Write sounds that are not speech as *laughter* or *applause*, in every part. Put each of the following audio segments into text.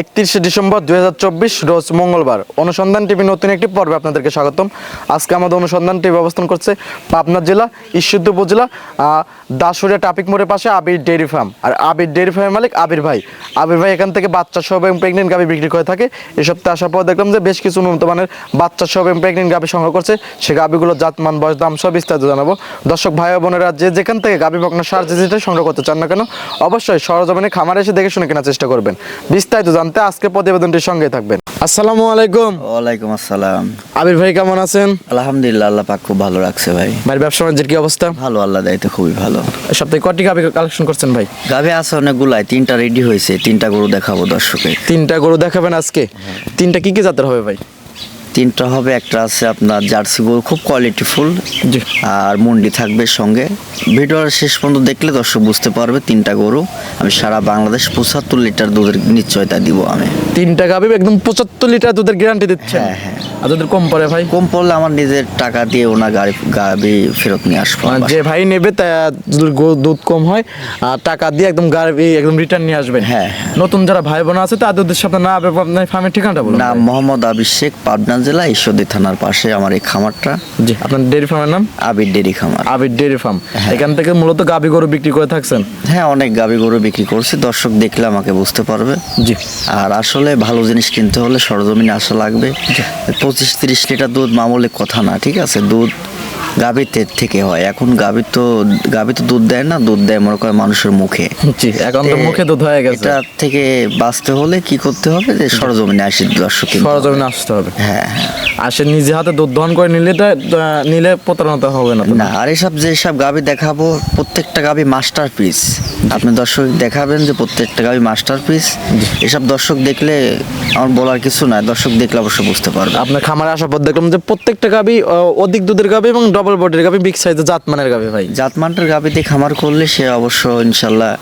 একত্রিশে ডিসেম্বর দুই রোজ মঙ্গলবার। অনুসন্ধান টিভি নতুন একটি পর্বে আপনাদেরকে স্বাগতম। আজকে আমাদের অনুসন্ধান টিভি অবস্থান করছে পাবনা জেলা, ঈশ্বরদী উপজেলা দাসুরিয়া ট্রাফিক মোড়ের পাশে আবির ডেয়ারি ফার্ম। আর আবির ডেয়ারি ফার্মের মালিক আবির ভাই। আবির ভাই এখান থেকে বাচ্চা সহ এবং প্রেগনেন্ট গাভি বিক্রি করে থাকে। এই সপ্তাহে আসার পর দেখলাম যে বেশ কিছু উন্নত মানের বাচ্চা সহ এবং প্রেগনেন্ট গাভি সংগ্রহ করছে। সে গাভিগুলো জাতমান, বয়স, দাম সব বিস্তারিত জানাব। দর্শক, ভাই বোনেরা যে যেখান থেকে গাভি বকনা সার যে সংগ্রহ করতে চান না কেন, অবশ্যই সরজমিনে খামারে এসে দেখে শুনে কেনার চেষ্টা করবেন। বিস্তারিত জানতে আজকে প্রতিবেদনটির সঙ্গে থাকবেন। আসসালামু আলাইকুম। ওয়ালাইকুম আসসালাম। আবির ভাই কেমন আছেন? আলহামদুলিল্লাহ আল্লাহ পাক খুব ভালো রাখছে ভাই। ভাই ব্যবসা বাণিজ্যের কি অবস্থা? ভালো আল্লাহ দায়িত্ব খুবই ভালো। সপ্তাহে কটি গাভি কালেকশন করছেন ভাই? গাভি আছে অনেকগুলাই তিনটা রেডি হয়েছে তিনটা গরু দেখাবো দর্শকে তিনটা গরু দেখাবেন আজকে। তিনটা কি কি জাতের হবে ভাই? তিনটা হবে একটা আছে আপনার জার্সি গরু খুব কোয়ালিটি ফুল। আর মুন্ডি থাকবে সঙ্গে। ভিডিওর শেষ পর্যন্ত দেখলে দর্শক বুঝতে পারবে তিনটা গরু। আমি সারা বাংলাদেশ পঁচাত্তর লিটার দুধের নিশ্চয়তা দিব আমি। তিনটা গাভি একদম পঁচাত্তর লিটার দুধের গ্যারান্টি দিচ্ছে হ্যাঁ, হ্যাঁ। দুধের কম পড়ে ভাই? কম পড়লে আমার নিজের টাকা দিয়ে ওনার গাড়ি গাভি ফেরত নিয়ে আসব মানে যে ভাই নেবে তা দুধ কম হয় আর টাকা দিয়ে একদম গাড়ি একদম রিটার্ন নিয়ে আসবেন। হ্যাঁ। নতুন যারা ভাই বোন আছে তাদের উদ্দেশ্যে আপনার না আপনার ফার্মের ঠিকানাটা বলুন ভাই। মোহাম্মদ আবির শেখ পাবনা জেলা ঈশ্বরদী থানার পাশে আমার এই খামারটা। জি আপনার ডেরি ফার্মের নাম? আবির ডেরি খামার। Abir dairy farm. হ্যাঁ। এখান থেকে মূলত গাবি গরু বিক্রি করে থাকছেন? হ্যাঁ অনেক গাবি গরু বিক্রি করছি। দর্শক দেখলে আমাকে বুঝতে পারবে। জি। আর আসলে ভালো জিনিস কিনতে হলে সরজমিনে আসা লাগবে। পঁচিশ তিরিশ লিটার দুধ মামুলি কথা না ঠিক আছে? দুধ গাভীর থেকে হয়। এখন গাভী তো গাভী তো দুধ দেয় না দুধ দেয় মনে করে মানুষের মুখে। *laughs* জি এখন তো মুখে দুধ হয়ে গেছে। এটা থেকে বাঁচতে হলে কি করতে হবে যে সরজমিনে আসি দর্শক সরজমিনে আসতে হবে। হ্যাঁ হ্যাঁ। আর সে নিজে হাতে দুধ দহন করে নিলে নিলে প্রতারণা হবে না না আর এসব যেসব গাবি দেখাবো প্রত্যেকটা গাবি মাস্টার পিস আপনি দর্শক দেখাবেন যে প্রত্যেকটা গাবি মাস্টার পিস এসব দর্শক দেখলে আমার বলার কিছু নাই দর্শক দেখলে অবশ্য বুঝতে পারবে। আপনার খামারে আসার পর দেখলাম যে প্রত্যেকটা গাবি আহ, অধিক দুধের গাবি এবং ডবল বডির গাবি বিগ সাইজের জাত মানের গাবি ভাই। জাতমানটার গাবিতে খামার করলে সে অবশ্য ইনশাল্লাহ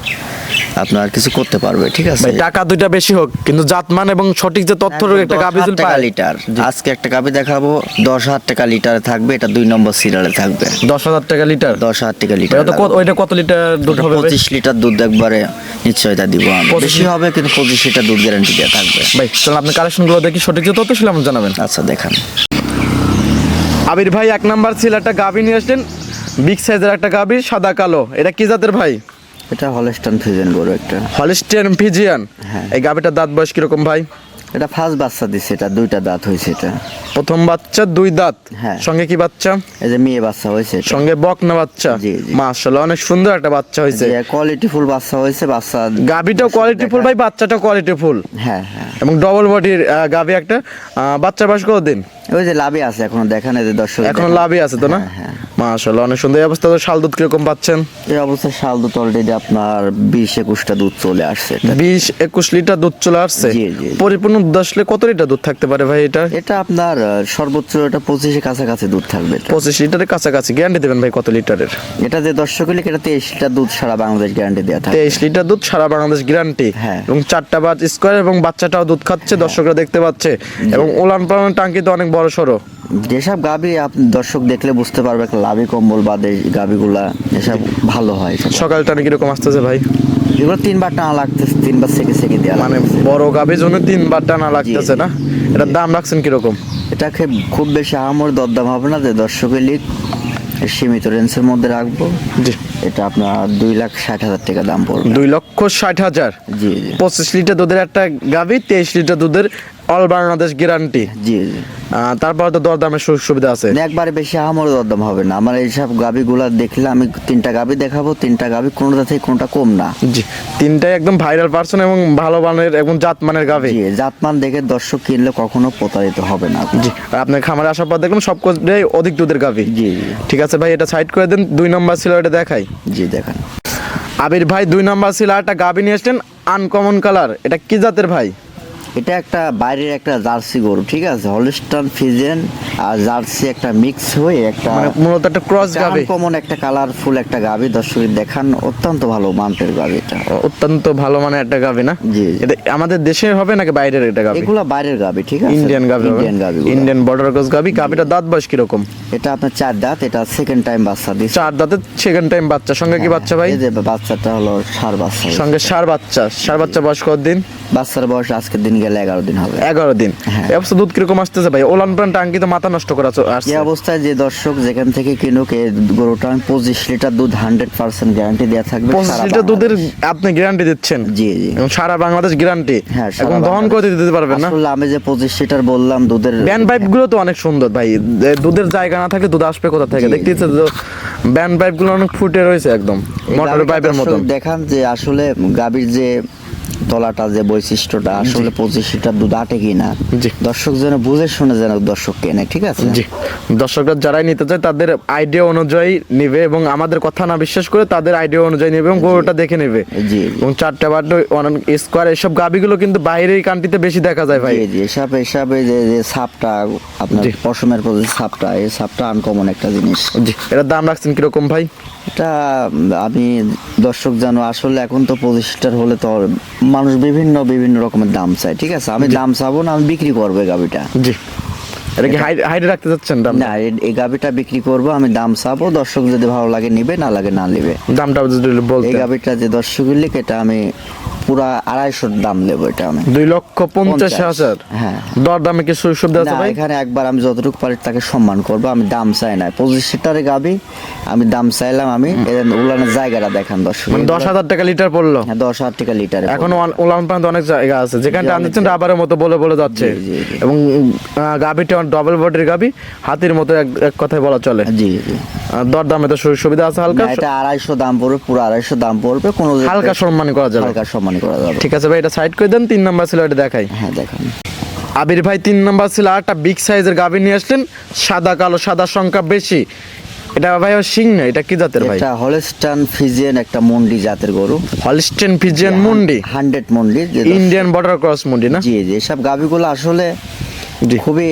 আপনার কিছু করতে পারবে ঠিক আছে? ভাই টাকা দুইটা বেশি হোক কিন্তু জাতমান এবং সঠিক যে তথ্য একটা গাবি টাকা লিটার। আজকে একটা গাবি দেখাবো দশ হাজার টাকা লিটারে থাকবে এটা দুই নম্বর সিরিয়ালে থাকবে। দশ হাজার টাকা লিটার? দশ হাজার টাকা লিটার ওইটা কত লিটার দুধ হবে? পঁচিশ লিটার দুধ একবারে নিশ্চয়তা দিব আমি। বেশি হবে কিন্তু পঁচিশ লিটার দুধ গ্যারান্টি দেওয়া থাকবে। ভাই তাহলে আপনি কালেকশনগুলো দেখি সঠিক যে তথ্য ছিল জানাবেন। আচ্ছা দেখান। আবির ভাই এক নাম্বার ছিল একটা গাভী নিয়ে আসলেন। বিগ সাইজের একটা গাভী সাদা কালো। এটা কি জাতের ভাই? এটা হলস্টান ফিজিয়ান গরু একটা। হলস্টান ফিজিয়ান হ্যাঁ। এই গাভিটার দাঁত বয়স কীরকম ভাই? এটা ফার্স্ট বাচ্চা দিছে এটা দুইটা দাঁত হয়েছে এটা। প্রথম বাচ্চা দুই দাঁত? হ্যাঁ। সঙ্গে কি বাচ্চা? এই যে মেয়ে বাচ্চা হয়েছে সঙ্গে বকনা বাচ্চা? জি। মাশাআল্লাহ অনেক সুন্দর একটা বাচ্চা হয়েছে। কোয়ালিটি ফুল বাচ্চা হয়েছে বাচ্চা গাবিটাও কোয়ালিটি ফুল ভাই বাচ্চাটাও কোয়ালিটি ফুল হ্যাঁ হ্যাঁ। এবং ডবল বডির গাবি একটা আহ, বাচ্চার বয়স কত দিন ওই যে লাভে আছে এখনও দেখান যে দর্শক এখন লাভই আছে তো না? হ্যাঁ, হ্যাঁ। মাশাআল্লাহ অনেক সুন্দর। অবস্থা তো শাল দুধ কীরকম পাচ্ছেন? এই অবস্থায় শাল দুধ অলরেডি আপনার বিশ একুশটা দুধ চলে আসছে বিশ একুশ লিটার দুধ চলে আসছে। পরিপূর্ণ দুধ আসলে কত লিটার দুধ থাকতে পারে ভাই এটা? এটা আপনার সর্বোচ্চ এটা পঁচিশে কাছাকাছি দুধ থাকবে পঁচিশ লিটারের কাছাকাছি। গ্যারান্টি দেবেন ভাই কত লিটারের? এটা যে দর্শক হলে এটা তেইশ লিটার দুধ সারা বাংলাদেশ গ্যারান্টি দেওয়া থাকে তেইশ লিটার দুধ সারা বাংলাদেশ গ্যারান্টি হ্যাঁ। এবং চারটা বাজ স্কোয়ার এবং বাচ্চাটাও দুধ খাচ্ছে দর্শকরা দেখতে পাচ্ছে। এবং ওলান পালান টাঙ্কি তো অনেক বড় সড়ো যেসব গাবি আপনি দর্শক দেখলে বুঝতে পারবে একটা লাভি কম্বল বা দেশ গাবিগুলা এসব ভালো হয়। সকাল টানে কীরকম আসতেছে ভাই? এগুলো তিনবার টানা লাগতেছে তিনবার সেকে সেকে দেওয়া মানে বড় গাভীর জন্য তিনবার টানা লাগতেছে না? এটার দাম রাখছেন কীরকম? এটাকে খুব বেশি আহামর দরদাম হবে না যে দর্শকের লিগ সীমিত রেঞ্জের মধ্যে রাখব। এটা আপনার দুই লাখ ষাট হাজার টাকা দাম পড়বে। দুই লক্ষ ষাট হাজার? জি জি। পঁচিশ লিটার দুধের একটা গাভী তেইশ লিটার দুধের অল বাংলাদেশ গ্যারান্টি জি জি। তারপর তো দরদামের সুযোগ সুবিধা আছে। একবারে বেশি আহামর দরদাম হবে না। আমার এইসব গাবিগুলা দেখলে আমি তিনটা গাবি দেখাবো তিনটা গাবি কোনোটা থেকে কোনটা কম না। জি তিনটাই একদম ভাইরাল পার্সন এবং ভালো মানের এবং জাত মানের গাভী জি জাতমান দেখে দর্শক কিনলে কখনো প্রতারিত হবে না। জি আর আপনার খামারে আসার পর দেখলাম সব কোটাই অধিক দুধের গাভী জি জি। ঠিক আছে ভাই এটা সাইড করে দেন দুই নম্বর ছিল এটা দেখাই। জি দেখেন। আবির ভাই দুই নম্বর ছিল একটা গাভী নিয়ে এসছেন আনকমন কালার এটা কি জাতের ভাই? এটা একটা বাইরের একটা জার্সি গরু ঠিক আছে? হলিস্টান ফিজেন আর জার্সি একটা মিক্স হয়ে একটা মানে মূলত একটা ক্রস গাবে কমন একটা কালারফুল একটা গাবি দর্শক দেখান অত্যন্ত ভালো মান্টের গাবি এটা। অত্যন্ত ভালো মানে একটা গাবে না? জি। এটা আমাদের দেশের হবে নাকি বাইরের এটা গাবে এগুলা বাইরের গাবি ঠিক আছে? ইন্ডিয়ান গাবে ইন্ডিয়ান গাবি ইন্ডিয়ান বর্ডার ক্রস গাবি গাবিটা দাঁত বয়স কি রকম এটা আপনার চার দাঁত এটা সেকেন্ড টাইম বাচ্চা দিচ্ছে। চার দাঁতের সেকেন্ড টাইম বাচ্চা। সঙ্গে কি বাচ্চা ভাই? এই যে বাচ্চাটা হলো সার বাচ্চা। সঙ্গে সার বাচ্চা। সার বাচ্চা বয়স কত দিন বাচ্চার বয়স আজকের দিন গেলে এগারো দিন হবে। এগারো দিন? হ্যাঁ। এই অবস্থা দুধ কীরকম আসতেছে ভাই? ওলান প্রাণ টাঙ্কি তো মাথা নষ্ট করা এই অবস্থায় যে দর্শক যেখান থেকে কিনুক এই গরুটা আমি পঁচিশ লিটার দুধ হান্ড্রেড পার্সেন্ট গ্যারান্টি দেওয়া থাকবে পঁচিশ লিটার দুধের আপনি গ্যারান্টি দিচ্ছেন? জি জি। এবং সারা বাংলাদেশ গ্যারান্টি হ্যাঁ, এবং দহন দিতে পারবেন না? আসলে আমি যে পঁচিশ লিটার বললাম দুধের ব্যান্ড পাইপগুলো তো অনেক সুন্দর ভাই। দুধের জায়গা না থাকলে দুধ আসবে কোথা থেকে? দেখতে ব্যান্ড পাইপগুলো অনেক ফুটে রয়েছে একদম। মোটর পাইপের মতন। দেখান যে আসলে গাভীর যে তলাটা যে বৈশিষ্ট্যটা আসলে পঁচিশ লিটার দুধ আটে কিনা। দর্শক যেন বুঝে শুনে যেন দর্শক কেনে ঠিক আছে? জি। দর্শকরা যারাই নিতে চায় তাদের আইডিয়া অনুযায়ী নিবে এবং আমাদের কথা না বিশ্বাস করে তাদের আইডিয়া অনুযায়ী নেবে এবং গরুটা দেখে নেবে। জি। এবং চারটা অনেক স্কোয়ার এসব গাবিগুলো কিন্তু বাইরের কান্ট্রিতে বেশি দেখা যায় ভাই। জি এসব এসবে যে যে সাপটা আপনার। পশমের প্রতি সাপটা এই সাপটা আনকমন একটা জিনিস। জি এটার দাম রাখছেন কীরকম ভাই? এটা আমি দর্শক জানো আসলে এখন তো পঁচিশটার হলে তো মানুষ বিভিন্ন বিভিন্ন রকমের দাম চায় ঠিক আছে? আমি দাম চাবো না আমি বিক্রি করব এই গাভিটা। জি। এটা কি হাইডে রাখতে চাচ্ছেন দাম? না এই- এই গাভিটা বিক্রি করব আমি দাম চাবো দর্শক যদি ভালো লাগে নিবে না লাগে না নিবে। দামটা যদি এই বলতে গাভিটা যে দর্শক লিখ এটা আমি পুরা আড়াইশোর দাম নেব এটা আমি। দুই লক্ষ পঞ্চাশ। হাজার? হ্যাঁ। দর দামে কি সুযোগ সুবিধা আছে ভাই? এখানে একবার আমি যতটুকু পারি তাকে সম্মান করব আমি দাম চাই না। পঁচিশ সিটারে গাবি আমি দাম চাইলাম আমি উলানের জায়গাটা দেখান দর্শক। মানে দশ হাজার টাকা লিটার পড়ল? হ্যাঁ দশ হাজার টাকা লিটারে এখন ওলান প্রান্ত অনেক জায়গা আছে যেখানে টান দিচ্ছেন রাবারের মতো বলে বলে যাচ্ছে। এবং গাভীটা ডবল বডির গাভী হাতির মতো এক কথায় বলা চলে। জি জি। আর দর দামে তো সুবিধা আছে হালকা। এটা আড়াইশো দাম পড়বে পুরো আড়াইশো দাম পড়বে কোনো হালকা সম্মান করা যাবে। হালকা সম্মান করা যাবে। ঠিক আছে ভাই এটা সাইড করে দেন তিন নাম্বার ছিল এটা দেখাই। হ্যাঁ দেখেন। আবির ভাই তিন নাম্বার ছিল একটা বিগ সাইজের গাভী নিয়ে আসলেন সাদা কালো সাদা সংখ্যা বেশি। এটা ভাই সিং না এটা কি জাতের ভাই? এটা হলস্টান ফিজিয়ান একটা মন্ডি জাতের গরু। হলিস্টেন ফিজিয়ান মুন্ডি? হান্ড্রেড মন্ডি ইন্ডিয়ান বর্ডার ক্রস মুন্ডি না? জি জি এসব গাভিগুলো আসলে খুবই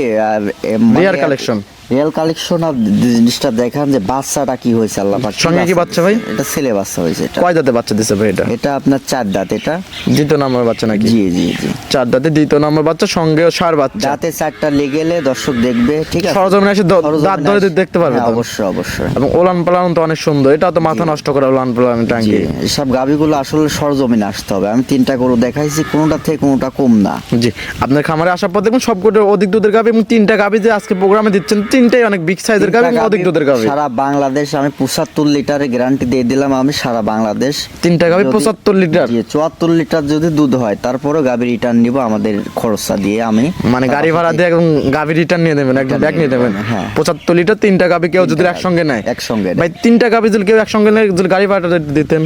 Rare collection। রিয়েল কালেকশন আর জিনিসটা দেখান যে বাচ্চাটা কি হয়েছে আল্লাহ পাক, সঙ্গে কি বাচ্চা ভাই? এটা ছেলে বাচ্চা হয়েছে এটা। কয় দাঁতে বাচ্চা দিছে ভাই এটা? এটা আপনার চার দাঁত এটা। দ্বিতীয় নম্বর বাচ্চা নাকি? জি জি জি। চার দাঁতে দ্বিতীয় নম্বর বাচ্চা সঙ্গে সার বাচ্চা। দাঁতে চারটা লেগে গেলে দর্শক দেখবে ঠিক আছে? সরজমিনে এসে দাঁত ধরে দেখতে পারবে হ্যাঁ, অবশ্যই অবশ্যই। এবং ওলান পালান তো অনেক সুন্দর। এটা তো মাথা নষ্ট করে ওলান পালান টাঙ্গি এসব গাভিগুলো আসলে সরজমিনে আসতে হবে। আমি তিনটা গরু দেখাইছি কোনোটা থেকে কোনোটা কম না। জি আপনার খামারে আসার পর দেখুন সবকটা অধিক দুধের গাবি এবং তিনটা গাবি যে আজকে প্রোগ্রামে দিচ্ছেন তিনটাই অনেক বিগ সাইজের গাবি অধিক দুধের গাবি সারা বাংলাদেশ আমি পঁচাত্তর লিটারের গ্যারান্টি দিয়ে দিলাম আমি সারা বাংলাদেশ। তিনটা গাবি যদি- পঁচাত্তর লিটার? জি চুয়াত্তর লিটার যদি দুধ হয় তারপরে গাভি রিটার্ন নিব আমাদের খরচা দিয়ে আমি মানে গাড়ি ভাড়া দিয়ে এবং গাভি রিটার্ন নিয়ে দেবেন একদম ব্যাগ নিয়ে দেবেন হ্যাঁ। পঁচাত্তর লিটার তিনটা গাবি কেউ যদি একসঙ্গে নেয়? একসঙ্গে ভাই তিনটা গাবি যদি কেউ একসঙ্গে নেয় যদি গাড়ি ভাড়াটা দিতেন?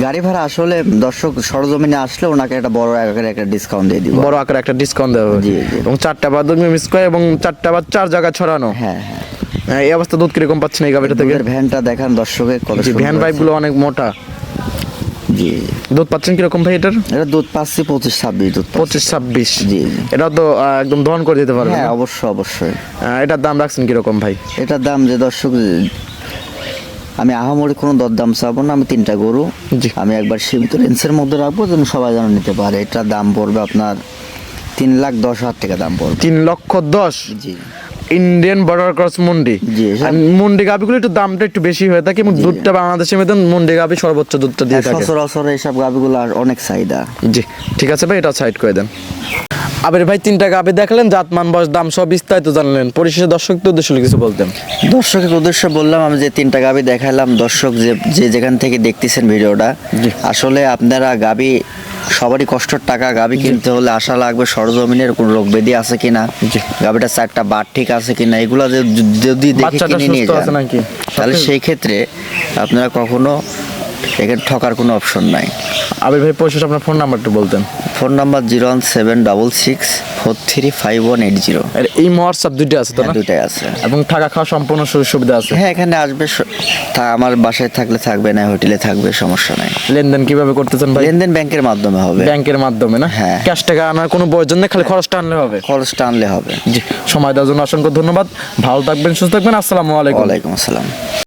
গাড়ি ভাড়া আসলে দর্শক সরজমিনে আসলে ওনাকে একটা বড় আকারে একটা ডিসকাউন্ট দিয়ে দিব। বড় আকারে একটা ডিসকাউন্ট দেওয়া হবে। জি, জি। এবং চারটা বাদ মিস করে এবং চারটা বাদ চার জায়গা ছড়ানো। হ্যাঁ হ্যাঁ। হ্যাঁ, এই অবস্থা দুধ কীরকম পাচ্ছেন এই গাবিটা থেকে? ভ্যানটা দেখান দর্শকের কত ভ্যান আছে। পাইপগুলো অনেক মোটা। জি। দুধ পাচ্ছেন কীরকম ভাই এটার? এটা দুধ পাচ্ছি পঁচিশ ছাব্বিশ দুধ। পঁচিশ ছাব্বিশ। জি। এটা তো একদম দহন করে দিতে পারবেন হ্যাঁ অবশ্যই অবশ্যই। এটার দাম রাখছেন কীরকম ভাই? এটার দাম যে দর্শক আমি আহামরি কোনো দরদাম চাবো না আমি তিনটা গরু। আমি একবার সীমিত রেঞ্জের মধ্যে রাখব যেন সবাই যেন নিতে পারে। এটার দাম পড়বে আপনার তিন লাখ দশ হাজার টাকা দাম পড়বে। তিন লক্ষ দশ? জি। ইন্ডিয়ান বর্ডার ক্রস মুন্ডি মুন্ডি গাবিগুলো একটু দামটা একটু বেশি হয়ে থাকে এবং দুধটা বাংলাদেশের মধ্যে মুন্ডি গাবি সর্বোচ্চ দুধটা দিয়ে থাকে। সচরাচর এইসব গাভিগুলো আর অনেক চাহিদা। জি ঠিক আছে ভাই এটা সাইড করে দেন। আবির ভাই তিনটা গাবি দেখলেন জাতমান বয়স দাম সব বিস্তারিত জানলেন। পরিশেষে দর্শকদের উদ্দেশ্যে কিছু বলতেন। দর্শকের উদ্দেশ্য বললাম আমি যে তিনটা গাবি দেখালাম দর্শক যে যে যেখান থেকে দেখতেছেন ভিডিওটা আসলে আপনারা গাবি সবারই কষ্টর টাকা গাবি কিনতে হলে আশা লাগবে সরজমিনের কোন রোগ ব্যাধি আছে কিনা। গাবিটা চারটা বার ঠিক আছে কিনা এগুলো যদি দেখে কিনে নিয়ে যান তাহলে সেই ক্ষেত্রে আপনারা কখনো এখানে ঠকার কোনো অপশন নাই। আবির ভাই পরিশেষে আপনার ফোন নাম্বার একটু বলতেন। Phone number zero one seven double six four three five one eight zero. আর এই হোয়াটসঅ্যাপ দুইটা আছে তো না? দুটাই আছে। এবং থাকা খাওয়া সম্পূর্ণ সুযোগ সুবিধা আছে। হ্যাঁ এখানে আসবে স- তা আমার বাসায় থাকলে থাকবে না হোটেলে থাকবে সমস্যা নাই। লেনদেন কীভাবে করতেছেন ভাই? লেনদেন ব্যাংকের মাধ্যমে হবে। ব্যাংকের মাধ্যমে না? হ্যাঁ। ক্যাশ টাকা আনার কোনো প্রয়োজন নেই খালি খরচটা আনলে হবে। খরচটা আনলে হবে। জি সময় দেওয়ার জন্য অসংখ্য ধন্যবাদ। ভালো থাকবেন সুস্থ থাকবেন। আসসালামু আলাইকুম। ওয়ালাইকুম আসসালাম।